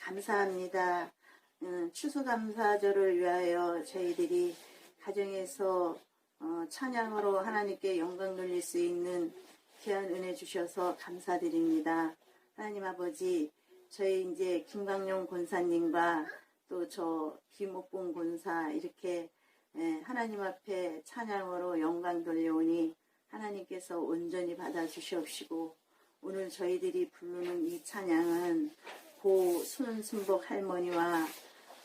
감사합니다. 음, 추수감사절을 위하여 저희들이 가정에서 어, 찬양으로 하나님께 영광 돌릴 수 있는 귀한 은혜 주셔서 감사드립니다. 하나님 아버지, 저희 이제 김광용 권사님과 또 저 김옥봉 권사 이렇게 예, 하나님 앞에 찬양으로 영광 돌려오니 하나님께서 온전히 받아 주시옵시고 오늘 저희들이 부르는 이 찬양은 고 손순복 할머니와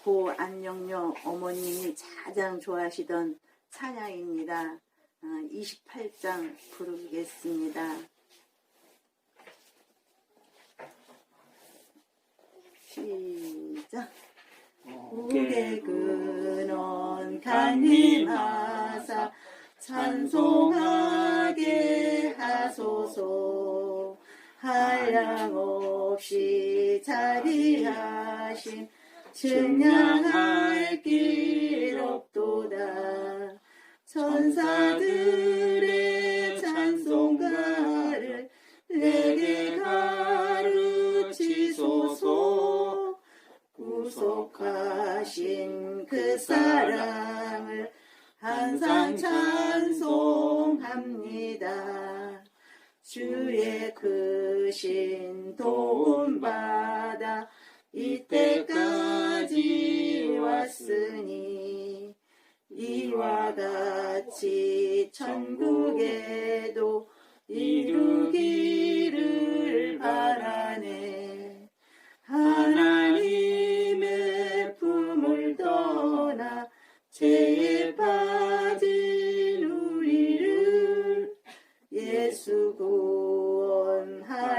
고 안영녀 어머님이 가장 좋아하시던 찬양입니다. 어, 28장 부르겠습니다. 시작. 우게 근원 간님하사 찬송하게 하소서 한량없이 자리하신 증량할 길 없도다. 천사들의 찬송가를 내게 가르치소서. 구속하신 그 사랑을 항상 찬송합니다. 주의 크신 도움 받아 이때까지 왔으니 이와 같이 천국에도 이루기를 바라네. 하나님의 품을 떠나 죄에 빠진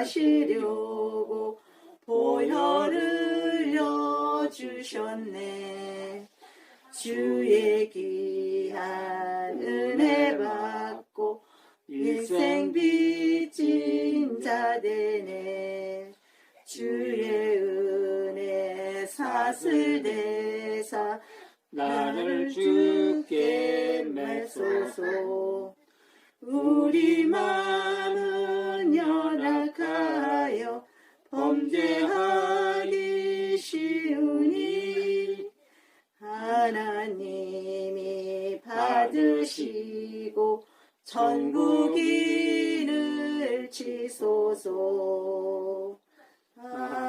하시려고 보혈을 여주셨네. 주의 귀한 은혜 받고 일생 빚진 자 되네. 주의 은혜 사슬 대사 나를 주께 맺소서 우리 마 받으시고 천국인을 치소서. 아